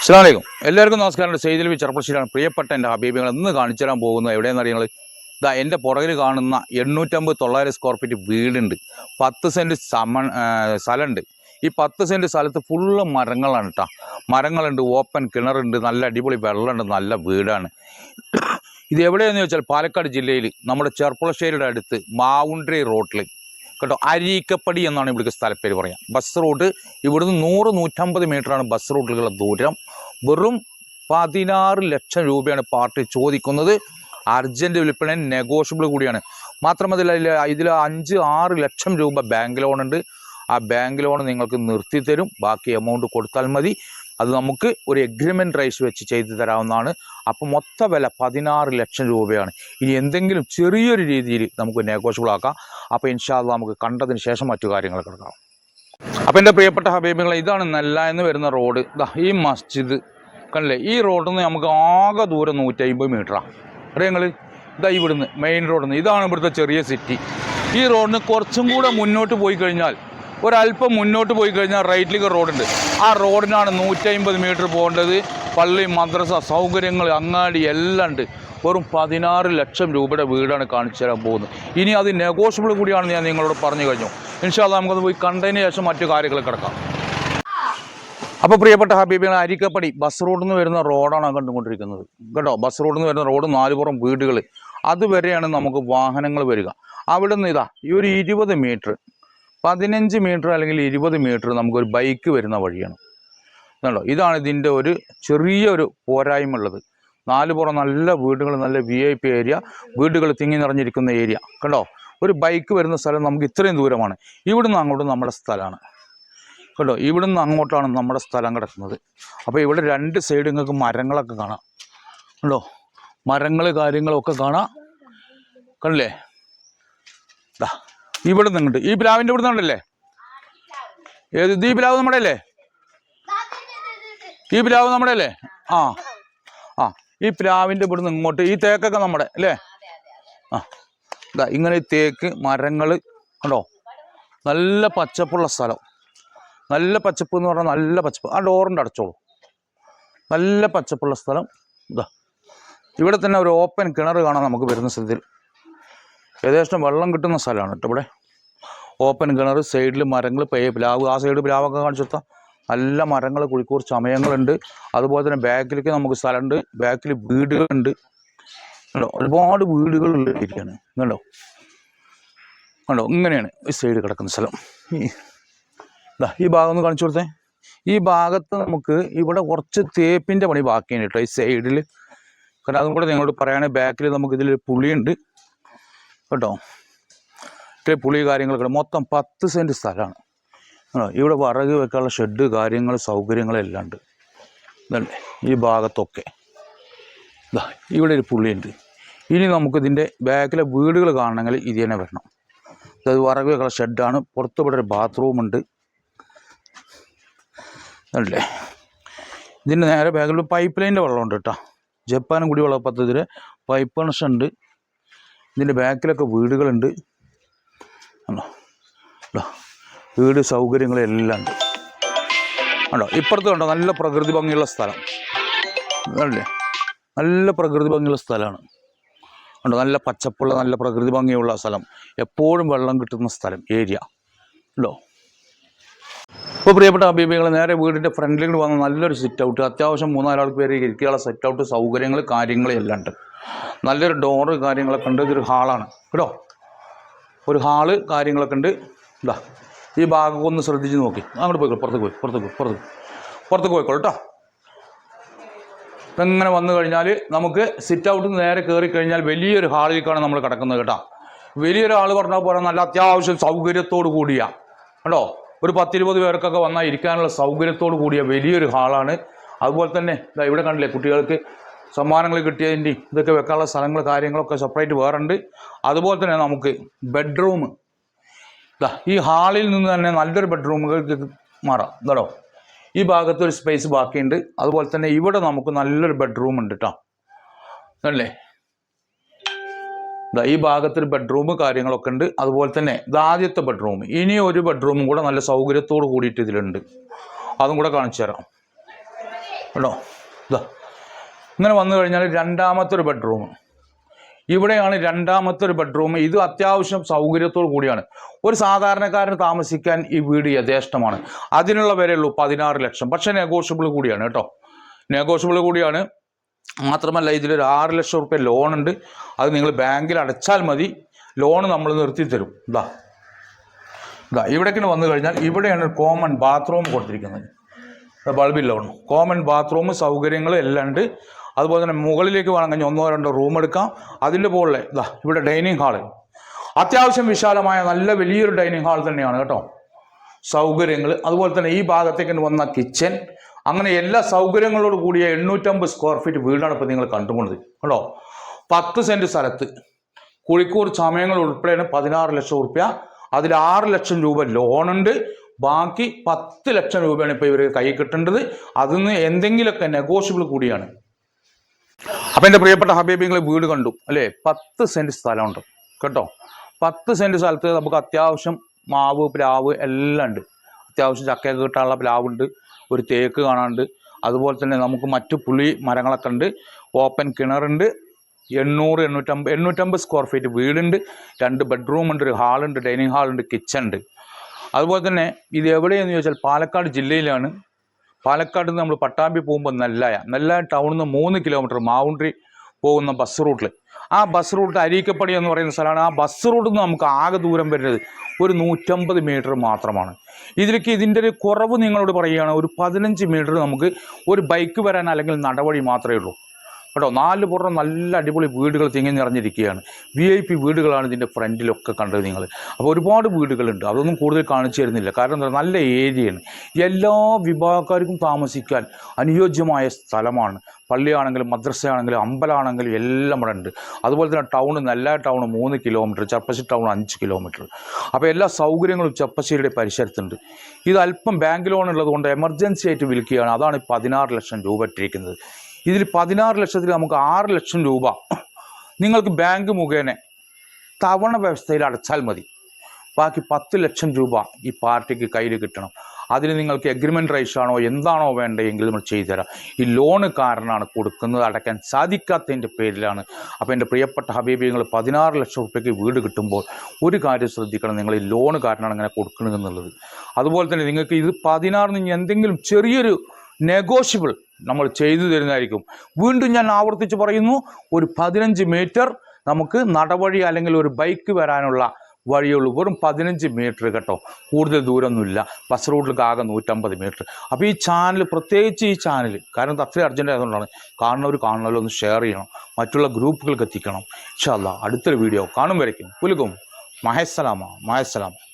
അസ്സാമലൈക്കും എല്ലാവർക്കും നമസ്കാരം. സെയ്തിൽ ചെറുപ്പശ്ശേരിയാണ് പ്രിയപ്പെട്ട എന്റെ ഹബീബികൾ ഇന്ന് കാണിച്ചു തരാൻ പോകുന്നത് എവിടെയെന്ന് ഇതാ എന്റെ പുറകിൽ കാണുന്ന എണ്ണൂറ്റമ്പത് തൊള്ളായിരം സ്ക്വയർ ഫീറ്റ് വീടുണ്ട്. പത്ത് സെന്റ് സമ സ്ഥലമുണ്ട്. ഈ പത്ത് സെന്റ് സ്ഥലത്ത് ഫുള്ള് മരങ്ങളാണ് കേട്ടോ മരങ്ങളുണ്ട് ഓപ്പൺ കിണറുണ്ട് നല്ല അടിപൊളി വെള്ളമുണ്ട് നല്ല വീടാണ്. ഇത് എവിടെയാണെന്ന് ചോദിച്ചാൽ പാലക്കാട് ജില്ലയിൽ നമ്മുടെ ചെർപ്പുളശ്ശേരിയുടെ അടുത്ത് മാവുണ്ട്രി റോട്ടിൽ കേട്ടോ അരീക്കപ്പടി എന്നാണ് ഇവിടുത്തെ സ്ഥലപ്പേര് പറയാം. ബസ് റൂട്ട് ഇവിടുന്ന് നൂറ് നൂറ്റമ്പത് മീറ്ററാണ് ബസ് റൂട്ടിലുള്ള ദൂരം. വെറും പതിനാറ് ലക്ഷം രൂപയാണ് പാർട്ടി ചോദിക്കുന്നത്. അർജന്റ് വിൽപ്പന നെഗോഷ്യബിൾ കൂടിയാണ്. മാത്രമല്ല ഇതിൽ ഇതിൽ അഞ്ച് ആറ് ലക്ഷം രൂപ ബാങ്ക് ലോൺ ഉണ്ട് ആ ബാങ്ക് ലോൺ നിങ്ങൾക്ക് നിർത്തി തരും ബാക്കി എമൗണ്ട് കൊടുത്താൽ മതി. അത് നമുക്ക് ഒരു എഗ്രിമെന്റ് റൈസ് വെച്ച് ചെയ്തു തരാവുന്നതാണ്. അപ്പോൾ മൊത്ത വില പതിനാറ് ലക്ഷം രൂപയാണ്. ഇനി എന്തെങ്കിലും ചെറിയൊരു രീതിയിൽ നമുക്ക് നെഗോഷ്യബിൾ ആക്കാം. അപ്പോൾ ഇൻഷാല്ല നമുക്ക് കണ്ടതിന് ശേഷം മറ്റു കാര്യങ്ങൾ കിടക്കാം അപ്പോൾ എന്റെ പ്രിയപ്പെട്ട ഹബീബികളെ ഇതാണ് നല്ല എന്ന് വരുന്ന റോഡ്. ഈ മസ്ജിദ്. കണ്ടില്ലേ? ഈ റോഡിൽ നിന്ന് നമുക്ക് ആകെ ദൂരം നൂറ്റമ്പത് മീറ്ററാണ് അറിയാം ഇതാ ഇവിടുന്ന് മെയിൻ റോഡിൽ നിന്ന് ഇതാണ് ഇവിടുത്തെ ചെറിയ സിറ്റി ഈ റോഡിന് കുറച്ചും കൂടെ മുന്നോട്ട് പോയി കഴിഞ്ഞാൽ ഒരല്പം മുന്നോട്ട് പോയി കഴിഞ്ഞാൽ റൈറ്റിലേക്ക് റോഡുണ്ട് ആ റോഡിനാണ് നൂറ്റമ്പത് മീറ്റർ പോകേണ്ടത്. പള്ളി മദ്രസ സൗകര്യങ്ങൾ അങ്ങാടി എല്ലാം ഉണ്ട്. വെറും പതിനാറ് ലക്ഷം രൂപയുടെ വീടാണ് കാണിച്ചു തരാൻ പോകുന്നത്. ഇനി അത് നെഗോഷ്യബിൾ കൂടിയാണെന്ന് ഞാൻ നിങ്ങളോട് പറഞ്ഞു കഴിഞ്ഞു. ഇൻഷാല്ല നമുക്കത് പോയി കണ്ടതിന് ശേഷം മറ്റു കാര്യങ്ങൾ കിടക്കാം. അപ്പോൾ പ്രിയപ്പെട്ട ഹബീബികൾ അരിക്കപ്പടി ബസ് റോഡിൽ നിന്ന് വരുന്ന റോഡാണ് കണ്ടുകൊണ്ടിരിക്കുന്നത്. കേട്ടോ ബസ് റോഡിൽ നിന്ന് വരുന്ന റോഡ് നാലുപുറം വീടുകൾ അതുവരെയാണ് നമുക്ക് വാഹനങ്ങൾ വരിക. അവിടെ നിന്ന് ഇതാ ഈ ഒരു ഇരുപത് മീറ്റർ പതിനഞ്ച് മീറ്റർ അല്ലെങ്കിൽ ഇരുപത് മീറ്റർ നമുക്കൊരു ബൈക്ക് വരുന്ന വഴിയാണ്. കണ്ടോ? ഇതാണ് ഇതിന്റെ ഒരു ചെറിയൊരു പോരായ്മ ഉള്ളത് നാല് പുറം നല്ല വീടുകൾ നല്ല വി ഐ പി ഏരിയ വീടുകൾ തിങ്ങി നിറഞ്ഞിരിക്കുന്ന ഏരിയ. കണ്ടോ? ഒരു ബൈക്ക് വരുന്ന സ്ഥലം നമുക്ക് ഇത്രയും ദൂരമാണ്. ഇവിടുന്ന് അങ്ങോട്ട് നമ്മുടെ സ്ഥലമാണ്. കേട്ടോ ഇവിടുന്ന് അങ്ങോട്ടാണ് നമ്മുടെ സ്ഥലം കിടക്കുന്നത്. അപ്പോൾ ഇവിടെ രണ്ട് സൈഡ് നിങ്ങൾക്ക് മരങ്ങളൊക്കെ കാണാം. കണ്ടോ? മരങ്ങൾ കാര്യങ്ങളൊക്കെ കാണാം. കണ്ടില്ലേ? ദാ. ഇവിടെ നിന്നുണ്ട് ഈ പ്ലാവിന്റെ ഇവിടെ നിന്നുണ്ടല്ലേ ഏത്? ഇത് ഈ പ്ലാവ് നമ്മുടെ അല്ലേ ഈ പ്ലാവ് നമ്മുടെ അല്ലേ ആ. ആ. ഈ പ്ലാവിന്റെ ഇവിടെ നിന്ന് ഇങ്ങോട്ട് ഈ തേക്കൊക്കെ നമ്മുടെ അല്ലേ? ആ. ഇങ്ങനെ ഈ തേക്ക് മരങ്ങൾ കണ്ടോ? നല്ല പച്ചപ്പുള്ള സ്ഥലം. നല്ല പച്ചപ്പ് എന്ന് പറഞ്ഞാൽ നല്ല പച്ചപ്പ്. ആ ഡോറിന്റെ അടച്ചോളൂ. നല്ല പച്ചപ്പുള്ള സ്ഥലം. ഇതാ. ഇവിടെ തന്നെ ഒരു ഓപ്പൺ കിണർ കാണാം നമുക്ക് വരുന്ന സ്ഥലത്തിൽ ഏകദേശം വെള്ളം കിട്ടുന്ന സ്ഥലമാണ് കേട്ടോ ഇവിടെ. ഓപ്പൺ കിണർ സൈഡിൽ മരങ്ങൾ പ്ലാവ് ആ സൈഡ് പ്ലാവൊക്കെ കാണിച്ചു കൊടുത്താൽ നല്ല മരങ്ങൾ കുഴിക്കൂർ ചമയങ്ങളുണ്ട് അതുപോലെ തന്നെ ബാക്കിലേക്ക് നമുക്ക് സ്ഥലമുണ്ട്. ബാക്കിൽ വീടുകളുണ്ട്. കണ്ടോ? ഒരുപാട് വീടുകളുള്ള ഏരിയയാണ്. കണ്ടോ? കണ്ടോ? ഇങ്ങനെയാണ് ഈ സൈഡ് കിടക്കുന്ന സ്ഥലം. ഈ ഭാഗം ഒന്ന് കാണിച്ചു കൊടുത്തേ. ഈ ഭാഗത്ത് നമുക്ക് ഇവിടെ കുറച്ച് തേപ്പിന്റെ പണി ബാക്കിയാണ് കേട്ടോ ഈ സൈഡിൽ കാരണം അതും കൂടെ നിങ്ങളോട് പറയുകയാണെങ്കിൽ ബാക്കിൽ നമുക്ക് ഇതിൽ പുളിയുണ്ട്. കേട്ടോ? ഇത്രയും പുളി കാര്യങ്ങളൊക്കെ മൊത്തം പത്ത് സെന്റ് സ്ഥലമാണ്. ഇവിടെ വിറക് വെക്കാനുള്ള ഷെഡ് കാര്യങ്ങൾ സൗകര്യങ്ങളെല്ലാം ഉണ്ട്. ഇതല്ലേ ഈ ഭാഗത്തൊക്കെ. ഇതാ ഇവിടെ ഒരു പുള്ളിയുണ്ട് ഇനി നമുക്കിതിന്റെ ബാക്കിലെ വീടുകൾ കാണണമെങ്കിൽ ഇത് തന്നെ വരണം. അതായത് വിറക് വെക്കാനുള്ള ഷെഡാണ്. പുറത്ത് ഇവിടെ ഒരു ബാത്റൂമുണ്ട് അല്ലേ ഇതിന്റെ നേരെ ബാക്കിൽ പൈപ്പ് ലൈന്റെ വെള്ളമുണ്ട് കേട്ടോ. ജപ്പാൻ കുടിവെള്ള പദ്ധതിയിൽ പൈപ്പ് കണക്ഷൻ ഉണ്ട്. ഇതിന്റെ ബാക്കിലൊക്കെ വീടുകളുണ്ട്. ആണോ വീട് സൗകര്യങ്ങളെല്ലാം ഉണ്ട്. കണ്ടോ? ഇപ്പുറത്ത് കണ്ടോ? നല്ല പ്രകൃതി ഭംഗിയുള്ള സ്ഥലം. അല്ലേ നല്ല പ്രകൃതി ഭംഗിയുള്ള സ്ഥലമാണ്. ഉണ്ടോ നല്ല പച്ചപ്പുള്ള നല്ല പ്രകൃതി ഭംഗിയുള്ള സ്ഥലം. എപ്പോഴും വെള്ളം കിട്ടുന്ന സ്ഥലം ഏരിയ. ഉണ്ടോ ഇപ്പോൾ പ്രിയപ്പെട്ട അഭിപ്രായങ്ങൾ നേരെ വീടിന്റെ ഫ്രണ്ടിലേക്ക് വന്ന നല്ലൊരു സിറ്റ് ഔട്ട് അത്യാവശ്യം മൂന്നാലാൾക്ക് പേര് ഇരിക്കാനുള്ള സെറ്റ് ഔട്ട് സൗകര്യങ്ങൾ കാര്യങ്ങൾ എല്ലാം ഉണ്ട്. നല്ലൊരു ഡോറ് കാര്യങ്ങളൊക്കെ ഉണ്ട്. ഇതൊരു ഹാളാണ് കേട്ടോ? ഒരു ഹാൾ കാര്യങ്ങളൊക്കെ ഉണ്ട്. ഇതാ ഈ ഭാഗം ഒന്ന് ശ്രദ്ധിച്ച് നോക്കി. അങ്ങോട്ട് പോയിക്കോ പുറത്ത് പോയി. പുറത്ത് പോയി. പുറത്ത് പുറത്തേക്ക് പോയിക്കോളൂ കേട്ടോ ഇങ്ങനെ വന്നു കഴിഞ്ഞാൽ നമുക്ക് സിറ്റ് ഔട്ട് നേരെ കയറി കഴിഞ്ഞാൽ വലിയൊരു ഹാളിലേക്കാണ് നമ്മൾ കിടക്കുന്നത് കേട്ടോ. വലിയൊരു ഹാൾ പറഞ്ഞാൽ പോലെ നല്ല അത്യാവശ്യം സൗകര്യത്തോട് കൂടിയ. കേട്ടോ ഒരു പത്തിരുപത് പേർക്കൊക്കെ വന്നാൽ ഇരിക്കാനുള്ള സൗകര്യത്തോട് കൂടിയ വലിയൊരു ഹാളാണ് അതുപോലെ തന്നെ ഇവിടെ കണ്ടില്ലേ കുട്ടികൾക്ക് സമ്മാനങ്ങൾ കിട്ടിയതിന്റെ ഇതൊക്കെ വെക്കാനുള്ള സ്ഥലങ്ങൾ കാര്യങ്ങളൊക്കെ സെപ്പറേറ്റ് വേറെ ഉണ്ട് അതുപോലെ തന്നെ നമുക്ക് ബെഡ്റൂം ഇതാ ഈ ഹാളിൽ നിന്ന് തന്നെ നല്ലൊരു ബെഡ്റൂമുകൾക്ക് മാറാം. എന്താണോ ഈ ഭാഗത്ത് ഒരു സ്പേസ് ബാക്കിയുണ്ട്. അതുപോലെ തന്നെ ഇവിടെ നമുക്ക് നല്ലൊരു ബെഡ്റൂം ഉണ്ട് കേട്ടോ അല്ലേ ഈ ഭാഗത്തൊരു ബെഡ്റൂം കാര്യങ്ങളൊക്കെ ഉണ്ട്. അതുപോലെ തന്നെ ആദ്യത്തെ ബെഡ്റൂം ഇനി ഒരു ബെഡ്റൂമും കൂടെ നല്ല സൗകര്യത്തോട് കൂടിയിട്ട് ഇതിലുണ്ട്. അതും കൂടെ കാണിച്ചു തരാം. കേട്ടോ ഇതാ ഇങ്ങനെ വന്നു കഴിഞ്ഞാൽ രണ്ടാമത്തെ ഒരു ബെഡ്റൂം ഇവിടെയാണ് രണ്ടാമത്തെ ഒരു ബെഡ്റൂം ഇത് അത്യാവശ്യം സൗകര്യത്തോടു കൂടിയാണ്. ഒരു സാധാരണക്കാരന് താമസിക്കാൻ ഈ വീട് യഥേഷ്ടമാണ്. അതിനുള്ള വിലയുള്ളൂ പതിനാറ് ലക്ഷം. പക്ഷേ നെഗോഷ്യബിൾ കൂടിയാണ് കേട്ടോ. നെഗോഷ്യബിൾ കൂടിയാണ്. മാത്രമല്ല ഇതിലൊരു ആറ് ലക്ഷം റുപ്യ ലോൺ ഉണ്ട്. അത് നിങ്ങൾ ബാങ്കിൽ അടച്ചാൽ മതി. ലോൺ നമ്മൾ നിർത്തി തരും. ഇതാ ഇതാ ഇവിടേക്കിന് വന്നു കഴിഞ്ഞാൽ ഇവിടെയാണ് കോമൺ ബാത്റൂം കൊടുത്തിരിക്കുന്നത്. ബൾബില്ല ലോൺ കോമൺ ബാത്റൂം സൗകര്യങ്ങൾ എല്ലാം ഉണ്ട്. അതുപോലെ തന്നെ മുകളിലേക്ക് വേണമെങ്കിൽ ഒന്നോ രണ്ടോ റൂം എടുക്കാം. അതിന്റെ പോലെ ഇതാ ഇവിടെ ഡൈനിങ് ഹാൾ അത്യാവശ്യം വിശാലമായ നല്ല വലിയൊരു ഡൈനിങ് ഹാൾ തന്നെയാണ് കേട്ടോ. സൗകര്യങ്ങൾ അതുപോലെ തന്നെ ഈ ഭാഗത്തേക്ക് വന്ന കിച്ചൻ അങ്ങനെ എല്ലാ സൗകര്യങ്ങളോട് കൂടിയ എണ്ണൂറ്റമ്പത് സ്ക്വയർ ഫീറ്റ് വീടാണ് ഇപ്പോൾ നിങ്ങൾ കണ്ടുകൊണ്ടത് കേട്ടോ പത്ത് സെന്റ് സ്ഥലത്ത്. കുളിക്കൂർ സമയങ്ങൾ ഉൾപ്പെടെയാണ് പതിനാറ് ലക്ഷം റുപ്യ അതിൽ ആറ് ലക്ഷം രൂപ ലോണുണ്ട്. ബാക്കി പത്ത് ലക്ഷം രൂപയാണ് ഇപ്പോൾ ഇവർ കൈ കിട്ടേണ്ടത്. അതിൽ നിന്ന് എന്തെങ്കിലുമൊക്കെ നെഗോഷ്യബിൾ കൂടിയാണ്. അപ്പം എന്റെ പ്രിയപ്പെട്ട ഹബീബിങ്ങൾ വീട് കണ്ടു അല്ലേ? പത്ത് സെന്റ് സ്ഥലമുണ്ട് കേട്ടോ? പത്ത് സെന്റ് സ്ഥലത്ത് നമുക്ക് അത്യാവശ്യം മാവ് പ്ലാവ് എല്ലാം ഉണ്ട്. അത്യാവശ്യം ചക്കയൊക്കെ കിട്ടാനുള്ള പ്ലാവുണ്ട് ഒരു തേക്ക് കാണാനുണ്ട്. അതുപോലെ തന്നെ നമുക്ക് മറ്റു പുളി മരങ്ങളൊക്കെ ഉണ്ട്. ഓപ്പൺ കിണറുണ്ട് എണ്ണൂറ് എണ്ണൂറ്റമ്പത് എണ്ണൂറ്റമ്പത് സ്ക്വയർ ഫീറ്റ് വീടുണ്ട് രണ്ട് ബെഡ്റൂം ഉണ്ട് ഒരു ഹാളുണ്ട് ഡൈനിങ് ഹാളുണ്ട് കിച്ചൺ ഉണ്ട്. അതുപോലെ തന്നെ ഇത് എവിടെയെന്ന് ചോദിച്ചാൽ പാലക്കാട് ജില്ലയിലാണ്. പാലക്കാട് നിന്ന് നമ്മൾ പട്ടാമ്പി പോകുമ്പോൾ നെല്ലായ. നെല്ലായ ടൗണിൽ നിന്ന് മൂന്ന് കിലോമീറ്റർ മാവുണ്ട്രി പോകുന്ന ബസ് റൂട്ടിൽ ആ ബസ് റൂട്ട് അരീക്കപ്പടി എന്ന് പറയുന്ന സ്ഥലമാണ്. ആ ബസ് റൂട്ടിൽ നിന്ന് നമുക്ക് ആകെ ദൂരം വരുന്നത് ഒരു നൂറ്റമ്പത് മീറ്റർ മാത്രമാണ്. ഇതിലേക്ക് ഇതിന്റെ ഒരു കുറവ് നിങ്ങളോട് പറയുകയാണ്. ഒരു പതിനഞ്ച് മീറ്റർ നമുക്ക് ഒരു ബൈക്ക് വരാൻ അല്ലെങ്കിൽ നടവഴി മാത്രമേ ഉള്ളൂ. കേട്ടോ നാല് പുറം നല്ല അടിപൊളി വീടുകൾ തിങ്ങി നിറഞ്ഞിരിക്കുകയാണ്. വി ഐ പി വീടുകളാണ് ഇതിന്റെ ഫ്രണ്ടിലൊക്കെ കണ്ടത് നിങ്ങൾ. അപ്പോൾ ഒരുപാട് വീടുകളുണ്ട്. അതൊന്നും കൂടുതൽ കാണിച്ചു തരുന്നില്ല. കാരണം എന്താ നല്ല ഏരിയയാണ്. എല്ലാ വിഭാഗക്കാർക്കും താമസിക്കാൻ അനുയോജ്യമായ സ്ഥലമാണ്. പള്ളിയാണെങ്കിലും മദ്രസയാണെങ്കിലും അമ്പലമാണെങ്കിലും എല്ലാം ഇവിടെ ഉണ്ട്. അതുപോലെ തന്നെ ടൗൺ നല്ല ടൗൺ മൂന്ന് കിലോമീറ്റർ ചപ്പശ്ശി ടൗൺ അഞ്ച് കിലോമീറ്റർ. അപ്പോൾ എല്ലാ സൗകര്യങ്ങളും ചപ്പശ്ശേരിയുടെ പരിസരത്തുണ്ട്. ഇത് അല്പം ബാങ്ക് ലോൺ ഉള്ളതുകൊണ്ട് എമർജൻസി ആയിട്ട് വിൽക്കുകയാണ്. അതാണ് പതിനാറ് ലക്ഷം രൂപ ഇട്ടിരിക്കുന്നത്. ഇതിൽ പതിനാറ് ലക്ഷത്തിൽ നമുക്ക് ആറ് ലക്ഷം രൂപ നിങ്ങൾക്ക് ബാങ്ക് മുഖേന തവണ വ്യവസ്ഥയിൽ അടച്ചാൽ മതി. ബാക്കി പത്ത് ലക്ഷം രൂപ ഈ പാർട്ടിക്ക് കയ്യിൽ കിട്ടണം. അതിന് നിങ്ങൾക്ക് എഗ്രിമെന്റ് റൈസ് ആണോ എന്താണോ വേണ്ടതെങ്കിൽ നമ്മൾ ചെയ്തു തരാം ഈ ലോണ് കാരണമാണ് കൊടുക്കുന്നത്. അടയ്ക്കാൻ സാധിക്കാത്തതിന്റെ പേരിലാണ്. അപ്പോൾ എന്റെ പ്രിയപ്പെട്ട ഹബീബിങ്ങൾ പതിനാറ് ലക്ഷം റുപ്യക്ക് വീട് കിട്ടുമ്പോൾ ഒരു കാര്യം ശ്രദ്ധിക്കണം. നിങ്ങൾ ഈ ലോണ് കാരണമാണ് അങ്ങനെ കൊടുക്കണമെന്നുള്ളത് അതുപോലെ തന്നെ നിങ്ങൾക്ക് ഇത് പതിനാറിന് എന്തെങ്കിലും ചെറിയൊരു നെഗോഷ്യബിൾ നമ്മൾ ചെയ്തു തരുന്നതായിരിക്കും. വീണ്ടും ഞാൻ ആവർത്തിച്ച് പറയുന്നു ഒരു പതിനഞ്ച് മീറ്റർ നമുക്ക് നടവഴി അല്ലെങ്കിൽ ഒരു ബൈക്ക് വരാനുള്ള വഴിയുള്ളൂ. വെറും പതിനഞ്ച് മീറ്റർ കേട്ടോ. കൂടുതൽ ദൂരമൊന്നുമില്ല. ബസ് റൂട്ടിലേക്ക് ആകെ നൂറ്റമ്പത് മീറ്റർ അപ്പോൾ ഈ ചാനൽ പ്രത്യേകിച്ച് ഈ ചാനൽ കാരണം അത്രയും അർജന്റ് ആയതുകൊണ്ടാണ്. കാണുന്നവർ കാണുന്നവർ ഒന്ന് ഷെയർ ചെയ്യണം. മറ്റുള്ള ഗ്രൂപ്പുകൾക്ക് എത്തിക്കണം. ഇൻഷാല്ല അടുത്തൊരു വീഡിയോ കാണും വരയ്ക്കും. പുലുകും. മഹേസ്സലാമ മഹേസ്സലാം